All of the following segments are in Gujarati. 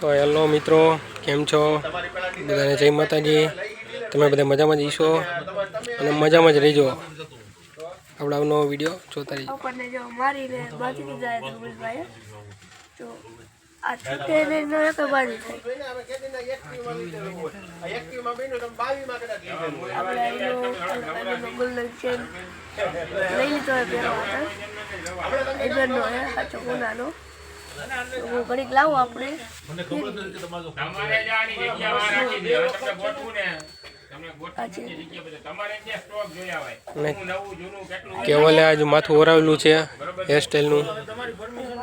તો હેલો મિત્રો કેમ છો? બધાને જય માતાજી. તમે બધા મજામાં જ ઈશો? અને મજામાં જ રહીજો. આપણે આવનો વીડિયો જોતા રહીજો. ને ન ઘડીક લાવો આપણે ને. ને કેવલે આજ માથું ઓરાવેલું છે હેરસ્ટાઈલનું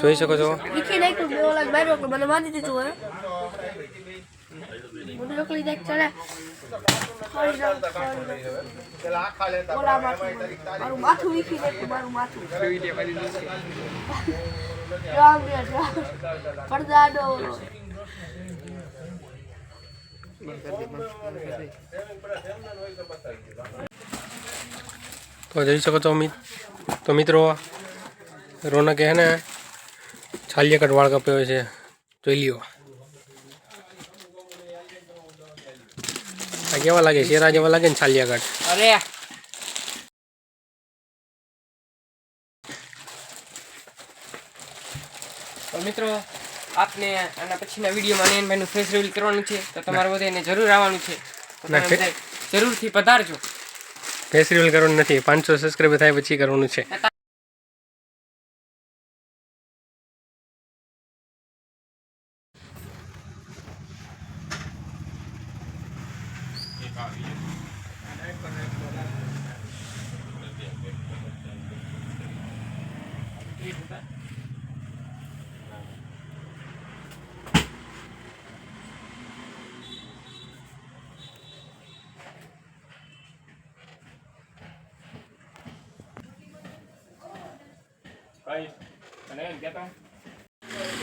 જોઈ શકો છો વીખી નાખ્યું બે ઓલા બાર રોકલું મને બાંધી દીધું હોય મને રોકલી ખોરી જાઉં. ઓલા મારું માથું વીખી નાખ્યું મારું માથું. ઓલો. તો જોઈ શકો મિત તો મિત્રો રોનકે હે ને છાલિયા કટ વાળ કપ્યો છે. જોઈ લ્યો. આ કેવા લાગે? શેરા જેવા લાગે ને છાલિયા કટ અરે. તો મિત્રો આપને આના પછીના વિડીયોમાં નયનભાઈનું ફેસ રિવીલ કરવાનું છે તો તમારે બધાને જરૂર આવવાનું છે. જરૂરથી પધારજો. ફેસ રિવીલ કરવાનું નથી પાંચસો સબસ્ક્રાઈબ થાય પછી કરવાનું છે.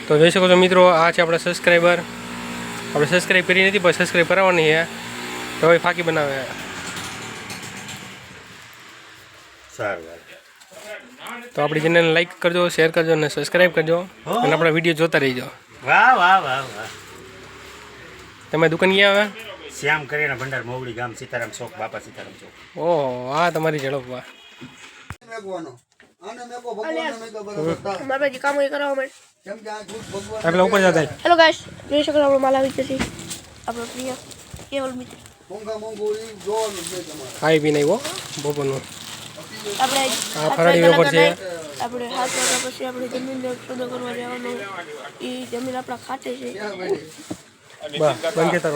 તો જોઈ શકો છો મિત્રો, આ છે આપણા સબસ્ક્રાઈબર આપણે સબસ્ક્રાઈબ કરી નથી, પણ સબસ્ક્રાઈબ કરાવવાની છે. તો હવે ફાકી બનાવે. તો આપણી ચેનલને લાઈક કરજો શેર કરજો અને સબસ્ક્રાઈબ કરજો અને આપણા વીડિયો જોતા રહીજો. વાહ વાહ વાહ વાહ. તમે દુકાન ક્યાં આવે શ્યામ કરીને ભંડાર મોવડી ગામ સીતારામ ચોક બાપા સીતારામ ચોક. ઓહો આ તમારી ઝડપ વાહ માટે. ઉપર જતા હેલો ગાઈસ જોઈ શકો આપણો માલ આવી જશે. આપણો પ્રિય કેવલ મિત્ર. ખાઈ પી નહીં હો બપોરનું આપણે આ ફરાળી વેફર છે. આપણે હાથ વાગ્યા પછી આપણે જમીનને સોદો કરવા જવાનું. એ જમીન આપણા ખાતે છે. બસ બંધ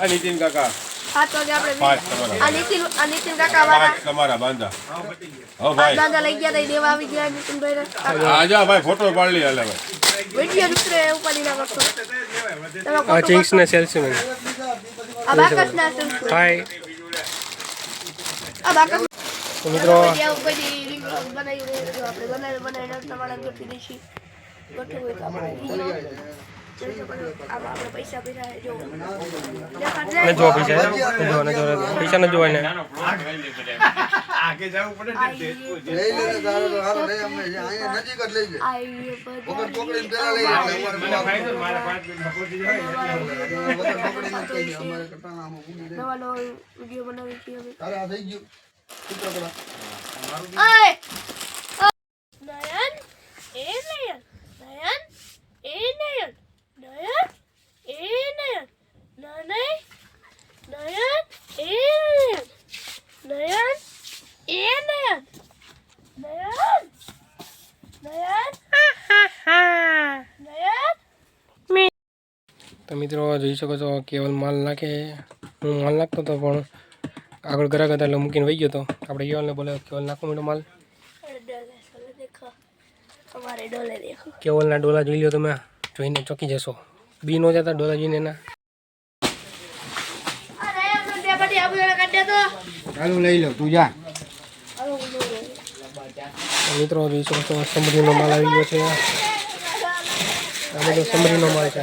આ નીતિન કાકા. સાત વાગે આપણે આ નીતિન આ નીતિન કાકા વાળા. તમારા બાંધા. હો ભાઈ. દાદા લઈ ગયા તા ઈ દેવા આવી ગયા નીતિનભાઈ આજા ભાઈ ફોટો પાડી લે હાલે ભાઈ. વીડિયો ઉતરે ઉપાડી ના કરશો આ સેલ્સમેન બાકસ ના સંસ્કૃત હાય આ બાકસ તો મિત્રો તો તો છો. આમાં આપણે પૈસા જો. ને જો પૈસા ને જો ને જો પૈસા ને જોવાય ને. નાનો plot લઈ લે બધે. આ એ આ એ બધા. મને ફાયદો, મારા પાંચ મિનિટમાં પહોંચી જાય. નવા નવા વીડિયો બનાવી છીએ અમે નયન એ નયન નયન એ નયન નયન એ નયન નનય નયન એ નયન નયન એ નયન નયન નયન નયન તો મિત્રો જોઈ શકો છો કેવલ માલ નાખે હું માલ નાખતો હતો પણ આગળ ગ્રાહક હતા એટલે મૂકીને વહી ગયો તો. આપણે કેવલને બોલે કેવલ નાખો મીઠો માલ ડોલે સોલે દેખો. અમારે ડોલે દેખો. કેવલના ડોલા જોઈ લો તમે જોઈને ચોકી જશો. બી નો જતા ડોલા જોઈને એના. ચાલુ લઈ લો તું જા. મિત્રો જોઈ શકો છો સમરીનો માલ આવી ગયો છે. આ બધો સમરીનો માલ છે.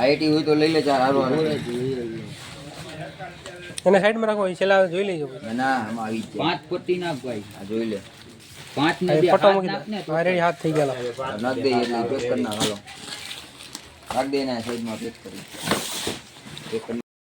આઈટી હોય તો લઈ લે ચાર હારો. એને સાઈડમાં રાખો એ છેલ્લા જોઈ લેજો. ના આમાં આવી જાય. પાંચ પટ્ટી નાખ ભાઈ. આ જોઈ લે. પાંચ ને બે ફોટો હાથ મૂકી નાખ ને દો હાથ થઈ ગયેલા. આ નાખ દે એટલે પેક કરી નાખ હાલો. નાખ દે ને સાઈડમાં પેક કરી. પેક કરી.